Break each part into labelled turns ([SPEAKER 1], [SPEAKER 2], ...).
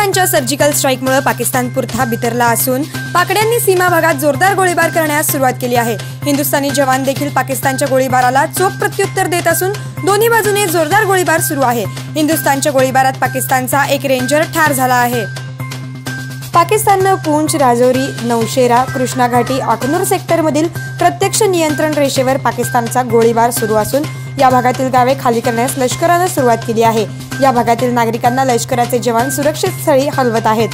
[SPEAKER 1] पाकिस्तानच्या सर्जिकल स्ट्राईकमुळे पाकिस्तान पुरता बितरला असून पाकड्यांनी सीमा भागात जोरदार गोळीबार करण्यास सुरुवात केली आहे. हिंदुस्थानी जवान देखील पाकिस्तानच्या गोळीबाराला चोख प्रत्युत्तर देत असून दोन्ही बाजूने जोरदार गोळीबार सुरू आहे. हिंदुस्थानच्या गोळीबारात पाकिस्तानचा एक रेंजर ठार झाला आहे. पाकिस्ताननं पूंछ राजौरी नौशेरा कृष्णा घाटी अखनूर सेक्टरमधील प्रत्यक्ष नियंत्रण रेषेवर पाकिस्तानचा गोळीबार सुरू असून या भागातील गावे खाली करण्यास लष्करानं सुरुवात केली आहे. या भागातील नागरिकांना लष्कराचे जवान सुरक्षित स्थळी हलवत आहेत.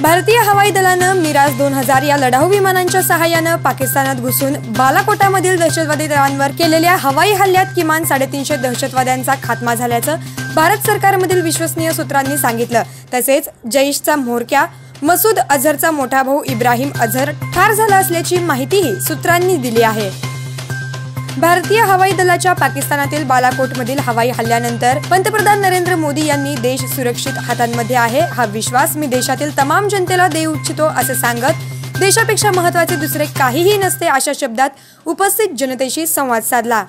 [SPEAKER 1] भारतीय हवाई दलानं मिराज दोन हजार या लढाऊ विमानांच्या सहाय्यानं पाकिस्तानात घुसून बालाकोटामधील दहशतवादी तळांवर केलेल्या हवाई हल्ल्यात किमान साडेतीनशे दहशतवाद्यांचा खात्मा झाल्याचं भारत सरकारमधील विश्वसनीय सूत्रांनी सांगितलं. तसेच जैशचा म्होरक्या मसूद अझरचा मोठा भाऊ इब्राहिम अझर ठार झाला असल्याची माहितीही सूत्रांनी दिली आहे. भारतीय हवाई दलाच्या पाकिस्तानातील बालाकोटमधील हवाई हल्ल्यानंतर पंतप्रधान नरेंद्र मोदी यांनी देश सुरक्षित हातांमध्ये आहे. हा विश्वास मी देशातील तमाम जनतेला देऊ इच्छितो असं सांगत देशापेक्षा महत्त्वाचे दुसरे काहीही नसते अशा शब्दात उपस्थित जनतेशी संवाद साधला.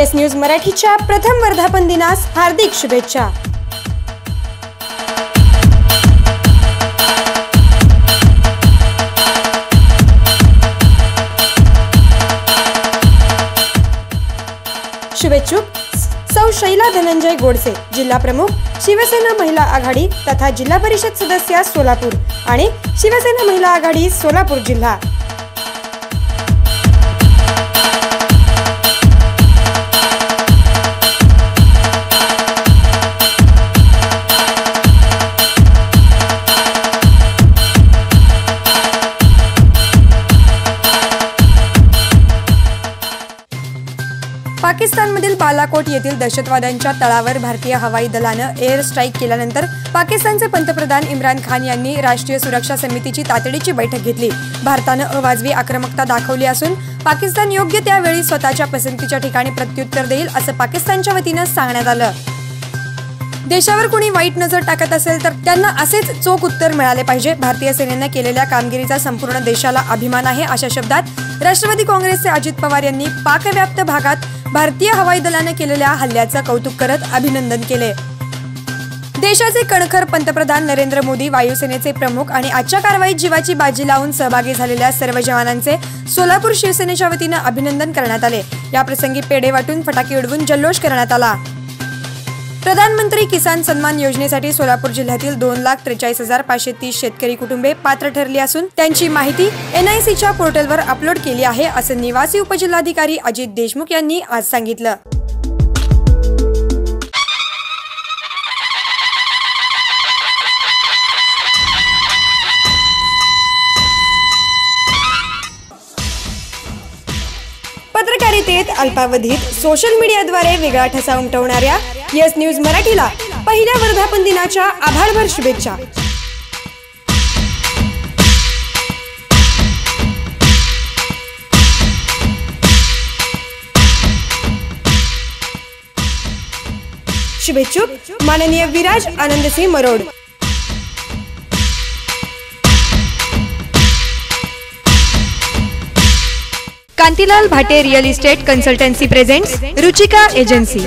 [SPEAKER 1] एस न्यूज मराठीच्या प्रथम वर्धापन दिनास हार्दिक शुभेच्छा. शुभेच्छुक. सौ शैला धनंजय गोडसे जिल्हा प्रमुख शिवसेना महिला आघाडी तथा जिल्हा परिषद सदस्य सोलापूर आणि शिवसेना महिला आघाडी सोलापूर जिल्हा. पाकिस्तानमधील बालाकोट येथील दहशतवाद्यांच्या तळावर भारतीय हवाई दलानं एअर स्ट्राईक केल्यानंतर पाकिस्तानचे पंतप्रधान इम्रान खान यांनी राष्ट्रीय सुरक्षा समितीची तातडीची बैठक घेतली. भारतानं अवाजवी आक्रमकता दाखवली असून पाकिस्तान योग्य त्यावेळी स्वतःच्या पसंतीच्या ठिकाणी प्रत्युत्तर देईल असं पाकिस्तानच्या वतीनं सांगण्यात आलं. देशावर कुणी वाईट नजर टाकत असेल तर त्यांना असेच चोख उत्तर मिळाले पाहिजे. भारतीय सेनेनं केलेल्या कामगिरीचा संपूर्ण देशाला अभिमान आहे अशा शब्दात राष्ट्रवादी काँग्रेसचे अजित पवार यांनी पाकव्याप्त भागात भारतीय हवाई दलानं केलेल्या हल्ल्याचं कौतुक करत अभिनंदन केले. देशाचे कणखर पंतप्रधान नरेंद्र मोदी वायुसेनेचे प्रमुख आणि आजच्या कारवाईत जीवाची बाजी लावून सहभागी झालेल्या सर्व जवानांचे सोलापूर शिवसेनेच्या वतीनं अभिनंदन करण्यात आले. या प्रसंगी पेढे वाटून फटाके उडवून जल्लोष करण्यात आला. प्रधानमंत्री किसान सन्मान योजनेसाठी सोलापूर जिल्ह्यातील दोन लाख त्रेचाळीस हजार पाचशे तीस शेतकरी कुटुंबे पात्र ठरली असून त्यांची माहिती एनआयसीच्या पोर्टलवर अपलोड केली आहे असं निवासी उपजिल्हाधिकारी अजित देशमुख यांनी आज सांगितलं. पत्रकारितेत अल्पावधीत सोशल मीडियाद्वारे वेगळा ठसा उमटवणाऱ्या येस न्यूज मराठीला पहिल्या वर्धापन दिनाच्या आभारभर शुभेच्छा. शुभेच्छुक माननीय Viraj Anandsingh Marod. Kantilal Bhate real estate consultancy presents Ruchika agency.